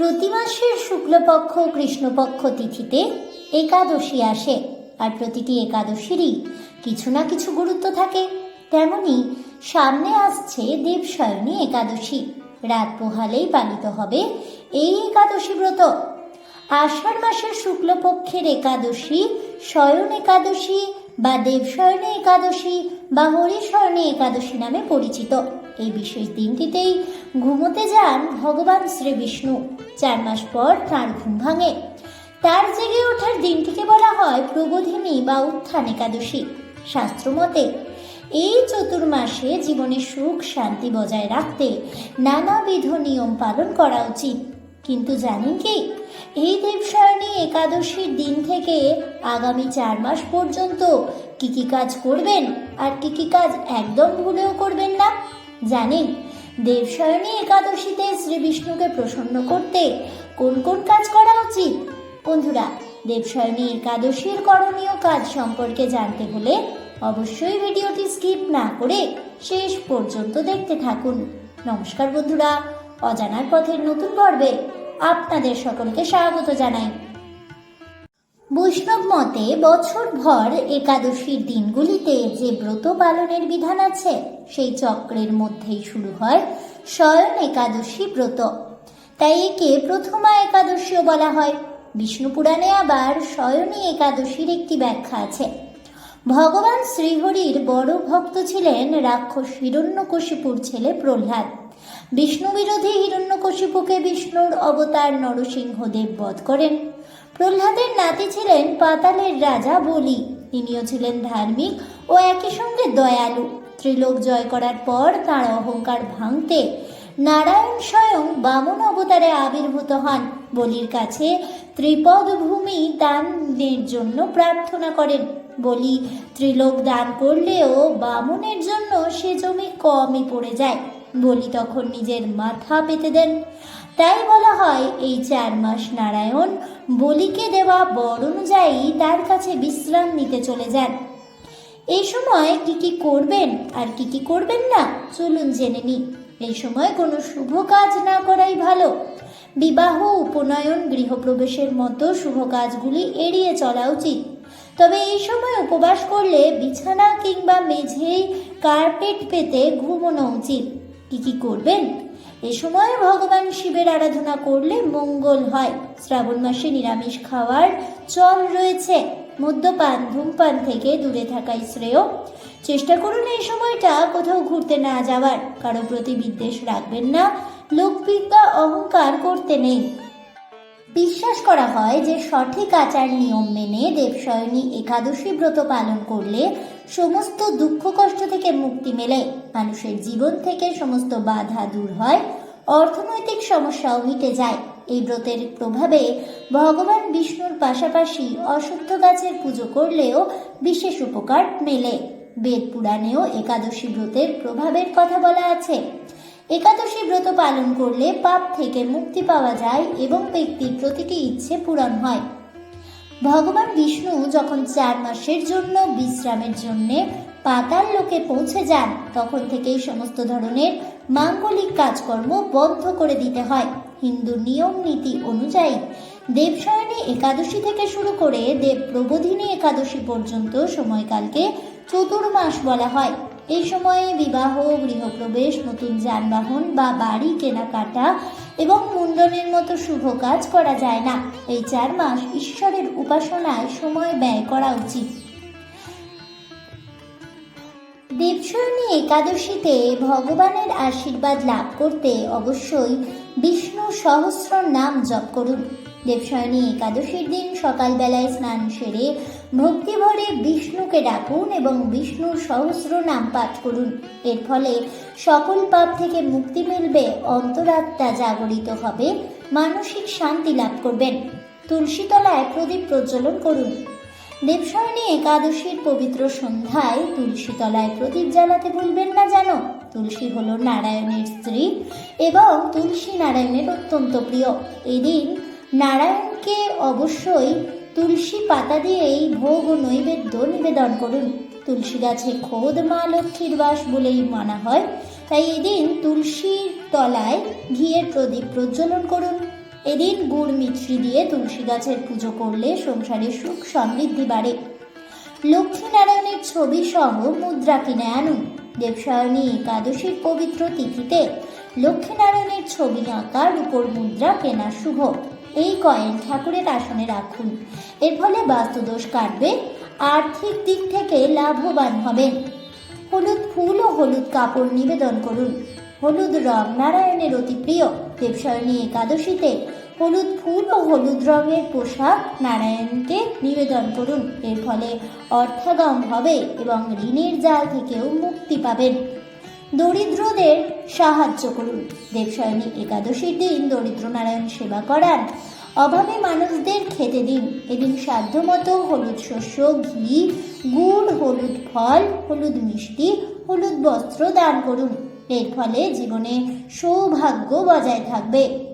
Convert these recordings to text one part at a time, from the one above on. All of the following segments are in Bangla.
প্রতি মাসের শুক্লপক্ষ কৃষ্ণপক্ষ তিথিতে একাদশী আসে, আর প্রতিটি একাদশীরই কিছু না কিছু গুরুত্ব থাকে। তেমনি সামনে আসছে দেবশয়নী একাদশী। রাত পোহালেই পালিত হবে এই একাদশী ব্রত। আষাঢ় মাসের শুক্লপক্ষের একাদশী শয়ন একাদশী বা দেবশয়নী একাদশী বা হরিশয়নী একাদশী নামে পরিচিত। এই বিশেষ দিনটিতেই ঘুমোতে যান ভগবান শ্রী বিষ্ণু। চার মাস পর তাঁর ঘুম ভাঙে। তার জেগে ওঠার দিনটিকে বলা হয় প্রবোধিনী বা উত্থান একাদশী। শাস্ত্রমতে, এই চতুর্মাসে জীবনে সুখ শান্তি বজায় রাখতে নানাবিধ নিয়ম পালন করা উচিত। কিন্তু জানেন কি? এই দেবসায়নী একাদশীর দিন থেকে আগামী চার মাস পর্যন্ত কি কি কাজ করবেন আর কি কি কাজ একদম ভুলেও করবেন না? জানেন দেবসায়নী একাদশীতে শ্রী বিষ্ণুকে প্রসন্ন করতে কোন কোন কাজ করা উচিত? বন্ধুরা দেবসায়নী একাদশীর করণীয় কাজ সম্পর্কে জানতে হলে অবশ্যই ভিডিওটি স্কিপ না করে শেষ পর্যন্ত দেখতে থাকুন। নমস্কার বন্ধুরা, অজানার পথের নতুন পর্বে আপনাদের সকলকে স্বাগত জানাই। বৈষ্ণব মতে বছর ভর একাদশীর দিনগুলিতে যে ব্রত পালনের বিধান আছে, সেই চক্রের মধ্যেই শুরু হয় শয়ন একাদশী ব্রত। তাই একে প্রথমা একাদশীও বলা হয়। বিষ্ণু পুরাণে আবার শয়নী একাদশীর একটি ব্যাখ্যা আছে। ভগবান শ্রীহরির বড় ভক্ত ছিলেন রাক্ষস হিরণ্যকশিপুর ছেলে প্রহ্লাদ। বিষ্ণু বিরোধী হিরণ্যকশিপুকে বিষ্ণুর অবতার নরসিংহদেব বধ করেন। প্রহ্লাদের নাতি ছিলেন পাতালের রাজা বলি। তিনিও ছিলেন ধার্মিক ও একই সঙ্গে দয়ালু। ত্রিলোক জয় করার পর তার অহংকার ভাঙতে নারায়ণ স্বয়ং বামন অবতারে আবির্ভূত হন। বলির কাছে ত্রিপদ ভূমি দানের জন্য প্রার্থনা করেন। বলি ত্রিলোক দান করলেও বামনের জন্য সে জমি কমই পড়ে যায়। বলি তখন নিজের মাথা পেতে দেন। তাই বলা হয়, এই চার মাস নারায়ণ বলিকে দেওয়া বর অনুযায়ী তার কাছে বিশ্রাম নিতে চলে যান। এই সময় কি কি করবেন আর কি কি করবেন না, চলুন জেনে নিই। এই সময় কোনো শুভ কাজ না করাই ভালো। বিবাহ, উপনয়ন, গৃহপ্রবেশের মতো শুভ কাজগুলি এড়িয়ে চলা উচিত। তবে এই সময় উপবাস করলে বিছানা কিংবা মেঝেই কার্পেট পেতে ঘুমানো উচিত। কি কি করবেন? এ সময় ভগবান শিবের আরাধনা করলে মঙ্গল হয়। শ্রাবণ মাসে নিরামিষ খাওয়ার চল রয়েছে। মদ্যপান, ধূমপান থেকে দূরে থাকাই শ্রেয়। চেষ্টা করুন এই সময়টা কোথাও ঘুরতে না যাওয়ার। কারও প্রতি বিদ্বেষ রাখবেন না। লোকবিদ্যা অহংকার করতে নেই। বিশ্বাস করা হয় যে সঠিক আচার নিয়ম মেনে দেবশয়নী একাদশী ব্রত পালন করলে সমস্ত দুঃখ কষ্ট থেকে মুক্তি মেলে। মানুষের জীবন থেকে সমস্ত বাধা দূর হয়। অর্থনৈতিক সমস্যাও মিটে যায়। এই ব্রতের প্রভাবে ভগবান বিষ্ণুর পাশাপাশি অশুদ্ধ গাছের পুজো করলেও বিশেষ উপকার মেলে। বেদ পুরাণেও একাদশী ব্রতের প্রভাবের কথা বলা আছে। একাদশী ব্রত পালন করলে পাপ থেকে মুক্তি পাওয়া যায় এবং ব্যক্তির প্রতিটি ইচ্ছে পূরণ হয়। ভগবান বিষ্ণু যখন চার মাসের জন্য বিশ্রামের জন্যে পাতাল লোকে পৌঁছে যান, তখন থেকেই সমস্ত ধরনের মাঙ্গলিক কাজকর্ম বন্ধ করে দিতে হয়। হিন্দু নিয়ম নীতি অনুযায়ী দেবশয়নী একাদশী থেকে শুরু করে দেব প্রবোধিনী একাদশী পর্যন্ত সময়কালকে চতুর্মাস বলা হয়। এই সময়ে বিবাহ, গৃহপ্রবেশ, নতুন যানবাহন বা বাড়ি কেনাকাটা এবং মুন্ডনের মতো শুভ কাজ করা যায় না। এই চার মাস ঈশ্বরের উপাসনায় সময় ব্যয় করা উচিত। দেবশয়নী একাদশীতে ভগবানের আশীর্বাদ লাভ করতে অবশ্যই বিষ্ণু সহস্র নাম জপ করুন। দেবশয়নী একাদশীর দিন সকালবেলায় স্নান সেরে ভক্তিভরে বিষ্ণুকে ডাকুন এবং বিষ্ণুর সহস্র নাম পাঠ করুন। এর ফলে সকল পাপ থেকে মুক্তি মিলবে, অন্তরাত্মা জাগরিত হবে, মানসিক শান্তি লাভ করবেন। তুলসীতলায় প্রদীপ প্রজ্বলন করুন। দেবশয়নী একাদশীর পবিত্র সন্ধ্যায় তুলসীতলায় প্রদীপ জ্বালাতে ভুলবেন না জানো? তুলসী হল নারায়ণের স্ত্রী এবং তুলসী নারায়ণের অত্যন্ত প্রিয়। এদিন নারায়ণকে অবশ্যই তুলসী পাতা দিয়েই ভোগ ও নৈবেদ্য নিবেদন করুন। তুলসী গাছে খোদ মা লক্ষ্মীর বাস বলেই মানা হয়। তাই এদিন তুলসীর তলায় ঘিয়ের প্রদীপ প্রজ্বলন করুন। এদিন গুড় মিছরি দিয়ে তুলসী গাছের পুজো করলে সংসারে সুখ সমৃদ্ধি বাড়ে। লক্ষ্মীনারায়ণের ছবি সহ মুদ্রা কিনে আনুন। দেবসায়নী একাদশীর পবিত্র তিথিতে লক্ষ্মীনারায়ণের ছবি আঁকার উপর মুদ্রা কেনা শুভ। এই কয়েন ঠাকুরের আসনে রাখুন। এর ফলে বাস্তুদোষ কাটবে, আর্থিক দিক থেকে লাভবান হবেন। হলুদ ফুল ও হলুদ কাপড় নিবেদন করুন। হলুদ রং নারায়ণের অতি প্রিয়। দেবসায়নী একাদশীতে হলুদ ফুল ও হলুদ রঙের পোশাক নারায়ণকে নিবেদন করুন। এর ফলে অর্থাগম হবে এবং ঋণের জাল থেকেও মুক্তি পাবেন। দরিদ্রদের সাহায্য করুন। দেবসায়নী একাদশীর দিন দরিদ্র নারায়ণ সেবা করান। অভাবে মানুষদের খেতে দিন। এদিন সাধ্যমতো হলুদ শস্য, ঘি, গুড়, হলুদ ফল, হলুদ মিষ্টি, হলুদ বস্ত্র দান করুন। এর ফলে জীবনে সৌভাগ্য বজায় থাকবে।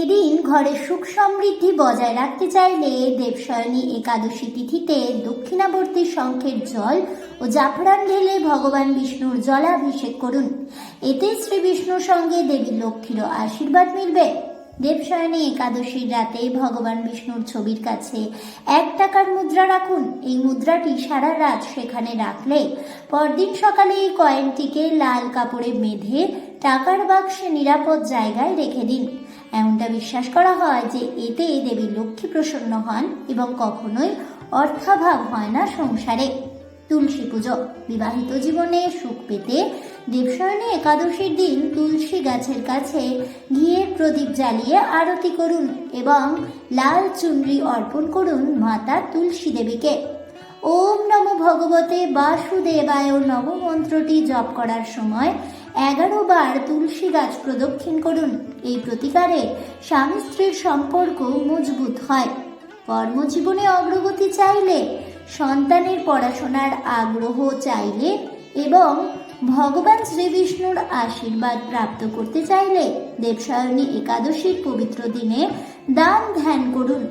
এদিন ঘরে সুখ সমৃদ্ধি বজায় রাখতে চাইলে দেবশয়নী একাদশী তিথিতে দক্ষিণাবর্তী শঙ্খের জল ও জাফরান ঢেলে ভগবান বিষ্ণুর জলাভিষেক করুন। এতে শ্রী বিষ্ণুর সঙ্গে দেবী লক্ষ্মীরও আশীর্বাদ মিলবে। দেবশয়নী একাদশীর রাতে ভগবান বিষ্ণুর ছবির কাছে এক টাকার মুদ্রা রাখুন। এই মুদ্রাটি সারা রাত সেখানে রাখলে পরদিন সকালে এই কয়েনটিকে লাল কাপড়ে বেঁধে টাকার বাক্সে নিরাপদ জায়গায় রেখে দিন। এমনটা বিশ্বাস করা হয় যে এতে দেবী লক্ষ্মী প্রসন্ন হন এবং কখনোই অর্থাভাব হয় না সংসারে। তুলসী পুজো, বিবাহিত জীবনে সুখ পেতে দেবশয়নী একাদশীর দিন তুলসী গাছের কাছে ঘিয়ের প্রদীপ জ্বালিয়ে আরতি করুন এবং লাল চুনরি অর্পণ করুন মাতা তুলসী দেবীকে। ওম নম ভগবতে বাসুদেবায় নব মন্ত্রটি জপ করার সময় এগারো বার তুলসী গাছ প্রদক্ষিণ করুন। এই প্রতিকারে স্বামী স্ত্রীর সম্পর্ক মজবুত হয়। কর্মজীবনে অগ্রগতি চাইলে, সন্তানের পড়াশোনার আগ্রহ চাইলে এবং ভগবান শ্রীবিষ্ণুর আশীর্বাদ প্রাপ্ত করতে চাইলে দেবসায়নী একাদশীর পবিত্র দিনে দান ধ্যান করুন।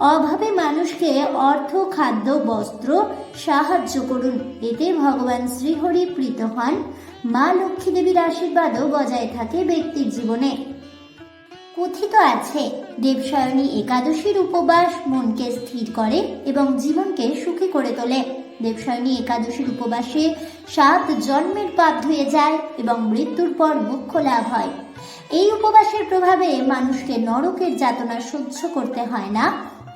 অভাবে মানুষকে অর্থ, খাদ্য, বস্ত্র সাহায্য করুন। এতে ভগবান শ্রীহরি প্রীত হন। মা লক্ষ্মী দেবীর আশীর্বাদও বজায় থাকে ব্যক্তির জীবনে। কথিত আছে, দেবসায়নী একাদশীর উপবাস মনকে স্থির করে এবং জীবনকে সুখী করে তোলে। দেবসায়নী একাদশীর উপবাসে সাত জন্মের পাপ ধুয়ে যায় এবং মৃত্যুর পর মোক্ষ লাভ হয়। এই উপবাসের প্রভাবে মানুষকে নরকের যাতনা সহ্য করতে হয় না,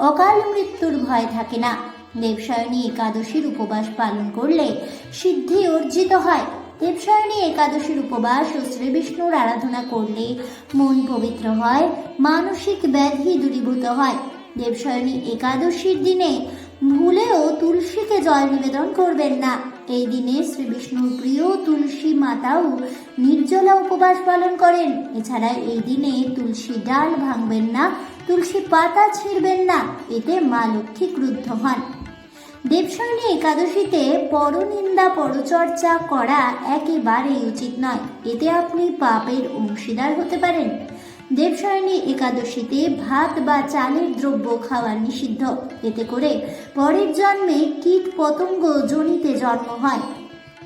অকাল মৃত্যুর ভয় থাকে না। দেবসায়নী একাদশীর উপবাস পালন করলে সিদ্ধি অর্জিত হয়। দেবসায়নী একাদশীর উপবাস ও শ্রীবিষ্ণুর আরাধনা করলে মন পবিত্র হয়, মানসিক ব্যাধি দূরীভূত হয়। দেবসায়নী একাদশীর দিনে ভুলেও তুলসীকে জল নিবেদন করবেন না। এই দিনে শ্রী বিষ্ণুর প্রিয় তুলসী মাতাও নির্জলা উপবাস পালন করেন। এছাড়া এই দিনে তুলসী ডাল ভাঙবেন না, তুলসী পাতা ছিঁড়বেন না। এতে মা লক্ষ্মী ক্রুদ্ধ হন। দেবশয়নী একাদশীতে পরনিন্দা পরচর্চা করা একেবারেই উচিত নয়। এতে আপনি পাপের অংশীদার হতে পারেন। দেবশয়নী একাদশীতে ভাত বা চালের দ্রব্য খাওয়া নিষিদ্ধ। এতে করে পরের জন্মে কীট পতঙ্গ জনিতে জন্ম হয়।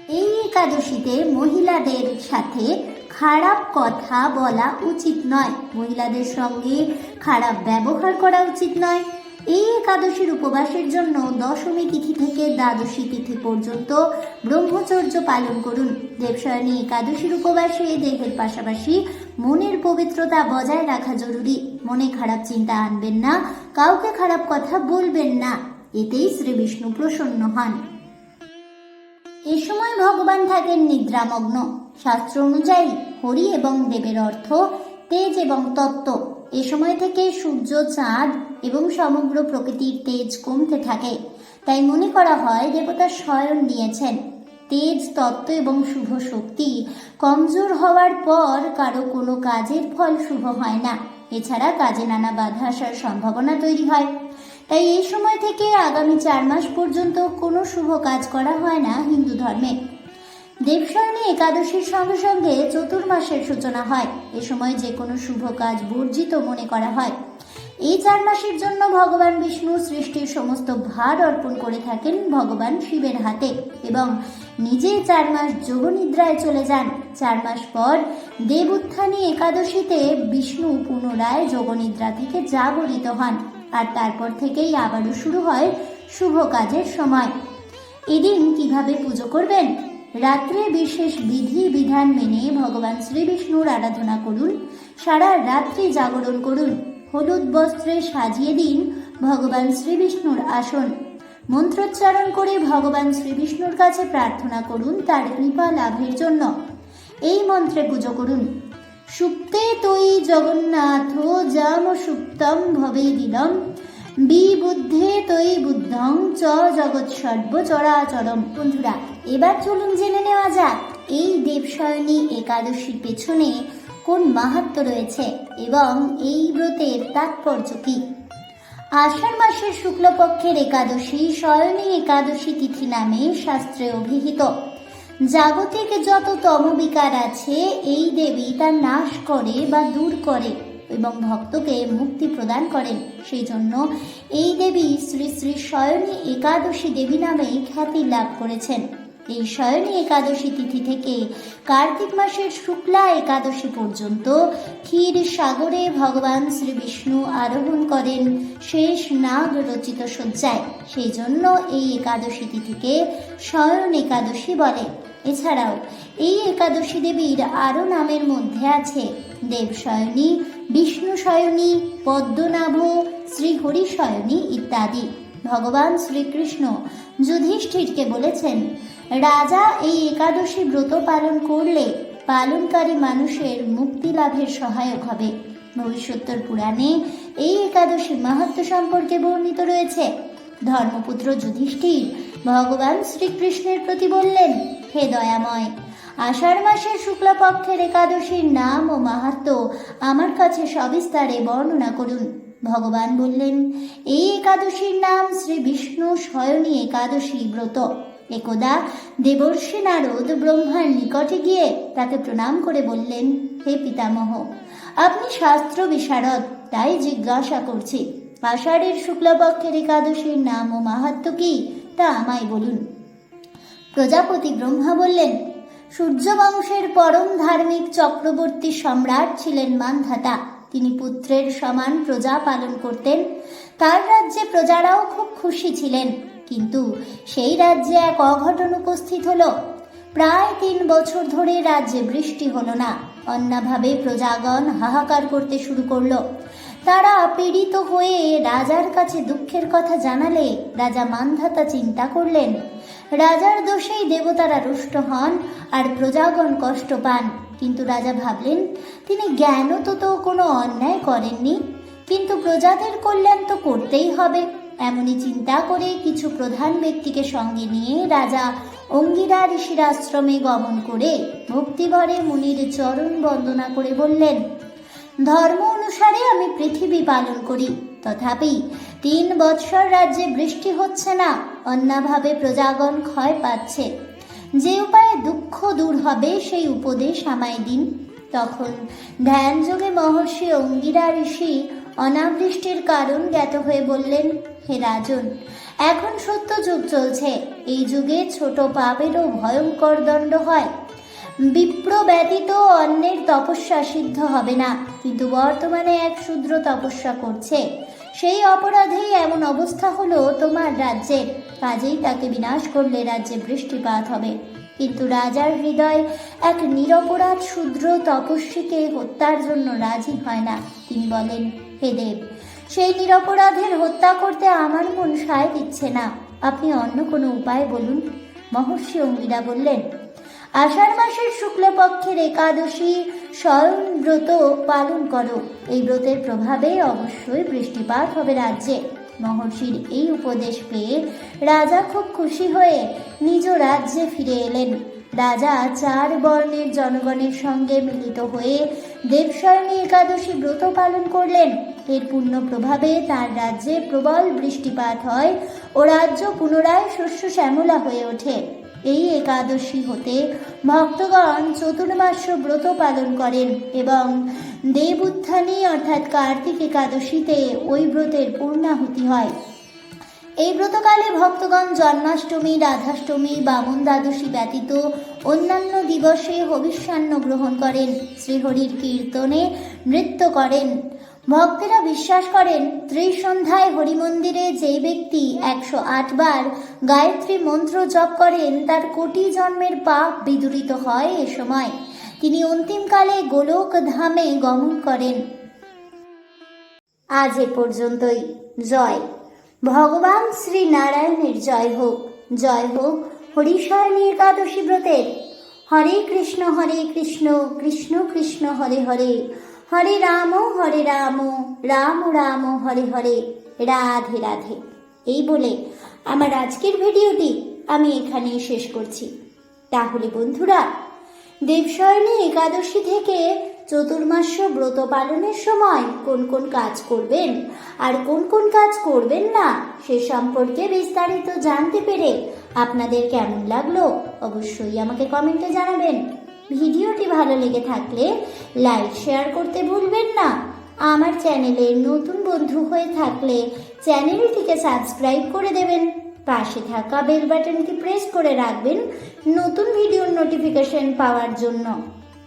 এই একাদশীতে মহিলাদের সাথে খারাপ কথা বলা উচিত নয়। মহিলাদের সঙ্গে খারাপ ব্যবহার করা উচিত নয়। এই একাদশীর উপবাসের জন্য দশমী তিথি থেকে দ্বাদশী তিথি পর্যন্ত ব্রহ্মচর্য পালন করুন। দেবশয়নী একাদশীর উপবাসে দেহের পাশাপাশি মনের পবিত্রতা বজায় রাখা জরুরি। মনে খারাপ চিন্তা আনবেন না, কাউকে খারাপ কথা বলবেন না। এতেই শ্রী বিষ্ণু প্রসন্ন হন। এ সময় ভগবান থাকেন নিদ্রামগ্ন। শাস্ত্র অনুযায়ী হরি এবং দেবের অর্থ তেজ এবং তত্ত্ব। এ সময় থেকে সূর্য, চাঁদ এবং সমগ্র প্রকৃতির তেজ কমতে থাকে। তাই মনে করা হয় দেবতা স্বয়ং নিয়েছেন। তেজ, তত্ত্ব এবং শুভ শক্তি কমজোর হওয়ার পর কারও কোনো কাজের ফল শুভ হয় না। এছাড়া কাজে নানা বাধা আসার সম্ভাবনা তৈরি হয়। তাই এই সময় থেকে আগামী চার মাস পর্যন্ত কোনো শুভ কাজ করা হয় না হিন্দু ধর্মে। দেবশয়নী একাদশীর সঙ্গে সঙ্গে চতুর্মাসের সূচনা হয়। এ সময় যে কোনো শুভ কাজ বর্জিত মনে করা হয়। এই চার মাসের জন্য ভগবান বিষ্ণু সৃষ্টির সমস্ত ভার অর্পণ করে থাকেন ভগবান শিবের হাতে এবং নিজে চার মাস যোগনিদ্রায় চলে যান। চার মাস পর দেব উত্থানী একাদশীতে বিষ্ণু পুনরায় যোগনিদ্রা থেকে জাগরিত হন আর তারপর থেকেই আবারও শুরু হয় শুভ কাজের সময়। এদিন কীভাবে পুজো করবেন? রাত্রে বিশেষ বিধি বিধান মেনে ভগবান শ্রী বিষ্ণুর আরাধনা করুন। সারা রাত্রি জাগরণ করুন। হলুদ বস্ত্রে সাজিয়ে দিন ভগবান শ্রী বিষ্ণুর আসন। মন্ত্রোচ্চারণ করে ভগবান শ্রী বিষ্ণুর কাছে প্রার্থনা করুন তার কৃপা লাভের জন্য। এই মন্ত্রে পুজো করুন। সুপ্তে তৈ জগন্নাথ জাম সুপ্তম ভবে দিলম বিবুদ্ধে তৈ বুদ্ধং চ জগৎ সর্ব চরাচরম বন্ধুরা এবার চলুন জেনে নেওয়া যাক, এই দেবশয়নী একাদশীর পেছনে কোন মাহাত্ম রয়েছে এবং এই ব্রতের তাৎপর্য কি? আষাঢ় মাসের শুক্লপক্ষের একাদশী শয়নী একাদশী তিথি নামে শাস্ত্রে অভিহিত। জাগতিক যত তমবিকার আছে, এই দেবী তা নাশ করে বা দূর করে এবং ভক্তকে মুক্তি প্রদান করেন। সেই জন্য এই দেবী শ্রী শ্রী শয়নী একাদশী দেবী নামে খ্যাতি লাভ করেছেন। এই শয়নী একাদশী তিথি থেকে কার্তিক মাসের শুক্লা একাদশী পর্যন্ত ক্ষীর সাগরে ভগবান শ্রী বিষ্ণু আরোহণ করেন, শেষ নাগ রচিত শয্যায়। সেই জন্য এই একাদশী তিথিকে শয়ন একাদশী বলে। এছাড়াও, এই একাদশী দেবীর আরও নামের মধ্যে আছে দেবশয়নী বিষ্ণু শয়নী পদ্মনাভ শ্রীহরি শয়নী ইত্যাদি। ভগবান শ্রীকৃষ্ণ যুধিষ্ঠিরকে বলেছেন রাজা এই একাদশী ব্রত পালন করলে পালনকারী মানুষের মুক্তি লাভের সহায়ক হবে। ভবিষ্যোত্তর পুরাণে এই একাদশীর মাহাত্ম সম্পর্কে বর্ণিত রয়েছে। ধর্মপুত্র যুধিষ্ঠির ভগবান শ্রীকৃষ্ণের প্রতি বললেন, হে দয়াময়, আষাঢ় মাসের শুক্লপক্ষের একাদশীর নাম ও মাহাত্ম আমার কাছে সবিস্তারে বর্ণনা করুন। ভগবান বললেন, এই একাদশীর নাম শ্রী বিষ্ণু শয়নী একাদশী ব্রত। একদা দেবর্ষী নারদ ব্রহ্মার নিকটে গিয়ে তাকে প্রণাম করে বললেন, হে পিতামহ, আপনি শাস্ত্র বিশারদ, তাই জিজ্ঞাসা করছি। আষাঢ়ের শুক্লপক্ষের একাদশীর নাম ও মাহাত্ম কি, তা আমায় বলুন। প্রজাপতি ব্রহ্মা বললেন সূর্যবংশের পরম ধার্মিক চক্রবর্তী সম্রাট ছিলেন মানধাতা। তিনি পুত্রের সমান প্রজা পালন করতেন। তার রাজ্যে প্রজারাও খুব খুশি ছিলেন। কিন্তু সেই রাজ্যে এক অঘটন উপস্থিত হলো। প্রায় তিন বছর ধরে রাজ্যে বৃষ্টি হলো না। অন্যভাবে প্রজাগণ হাহাকার করতে শুরু করল। তারা পীড়িত হয়ে রাজার কাছে দুঃখের কথা জানালে রাজা মানধাতা চিন্তা করলেন। রাজার দোষেই দেবতারা রুষ্ট হন আর প্রজাগণ কষ্ট পান। কিন্তু রাজা ভাবলেন, তিনি জ্ঞানও তো কোনো অন্যায় করেননি। কিন্তু প্রজাদের কল্যাণ তো করতেই হবে। এমনই চিন্তা করে কিছু প্রধান ব্যক্তিকে সঙ্গে নিয়ে রাজা অঙ্গিরা ঋষির আশ্রমে গমন করে ভক্তিভরে মুনির চরণ বন্দনা করে বললেন, ধর্ম অনুসারে আমি পৃথিবী পালন করি। তথাপি তিন বৎসর রাজ্যে বৃষ্টি হচ্ছে না, অন্যভাবে প্রজাগণ ক্ষয় পাচ্ছে। যে উপায়ে দুঃখ দূর হবে, সেই উপদেশ আমায় দিন। তখন ধ্যানযোগে মহর্ষি অঙ্গিরা ঋষি অনাবৃষ্টির কারণ জ্ঞাত হয়ে বললেন, হে রাজন, এখন সত্য যুগ চলছে। এই যুগে ছোট পাপেরও ভয়ঙ্কর দণ্ড হয়। বিপ্র ব্যতীত অন্যের তপস্যা সিদ্ধ হবে না। কিন্তু বর্তমানে এক শূদ্র তপস্যা করছে। সেই অপরাধেই এমন অবস্থা হলো তোমার রাজ্যের কাজেই তাকে বিনাশ করলে রাজ্যে বৃষ্টিপাত হবে। কিন্তু রাজার হৃদয় এক নিরপরাধ, শূদ্র তপস্বীকে হত্যার জন্য রাজি হয় না। তিনি বলেন হে দেব, সেই নিরপরাধের হত্যা করতে আমার মন সায় দিচ্ছে না। আপনি অন্য কোনো উপায় বলুন? মহর্ষি অঙ্গিরা বললেন, আষাঢ় মাসের শুক্লপক্ষের একাদশী স্বয়ং ব্রত পালন করো। এই ব্রতের প্রভাবে অবশ্যই বৃষ্টিপাত হবে রাজ্যে। মহর্ষির এই উপদেশ পেয়ে রাজা খুব খুশি হয়ে নিজ রাজ্যে ফিরে এলেন। রাজা চার বর্ণের জনগণের সঙ্গে মিলিত হয়ে দেবশয়নী একাদশী ব্রত পালন করলেন। এর পূর্ণ প্রভাবে তার রাজ্যে প্রবল বৃষ্টিপাত হয় ও রাজ্য পুনরায় শস্য শ্যামলা হয়ে ওঠে। এই একাদশী হতে ভক্তগণ চতুর্মাস্য ব্রত পালন করেন এবং দেব উত্থানী অর্থাৎ কার্তিক একাদশীতে ওই ব্রতের পূর্ণাহুতি হয়। এই ব্রতকালে ভক্তগণ জন্মাষ্টমী, রাধাষ্টমী বামন দ্বাদশী ব্যতীত অন্যান্য দিবসে হবিষ্যান্ন গ্রহণ করেন, শ্রীহরির কীর্তনে নৃত্য করেন। ভক্তেরা বিশ্বাস করেন, ত্রিসন্ধ্যায় হরিমন্দিরে যেই ব্যক্তি একশো আট বার গায়ত্রী মন্ত্র জপ করেন, তার কোটি জন্মের পাপ বিদূরিত হয় এ সময়। তিনি অন্তিমকালে গোলক ধামে গমন করেন। আজ এ পর্যন্তই। জয়। ভগবান শ্রী নারায়ণের জয় হোক জয় হোক হরিশয়নী একাদশী ব্রতের। হরে কৃষ্ণ হরে কৃষ্ণ কৃষ্ণ কৃষ্ণ, হরে হরে। হরে রাম হরে রাম রাম রাম, হরে হরে। রাধে রাধে। এই বলে আমার আজকের ভিডিওটি আমি এখানেই শেষ করছি। তাহলে বন্ধুরা, দেবশয়নী একাদশী থেকে চতুর্মাস্য ব্রত পালনের সময় কোন কোন কাজ করবেন আর কোন কোন কাজ করবেন না, সে সম্পর্কে বিস্তারিত জানতে পেরে আপনাদের কেমন লাগল অবশ্যই আমাকে কমেন্টে জানাবেন। ভিডিওটি ভালো লেগে থাকলে লাইক শেয়ার করতে ভুলবেন না। আমার চ্যানেলে নতুন বন্ধু হয়ে থাকলে চ্যানেলটিকে সাবস্ক্রাইব করে দেবেন। পাশে থাকা বেল বাটনটি প্রেস করে রাখবেন নতুন ভিডিওর নোটিফিকেশন পাওয়ার জন্য।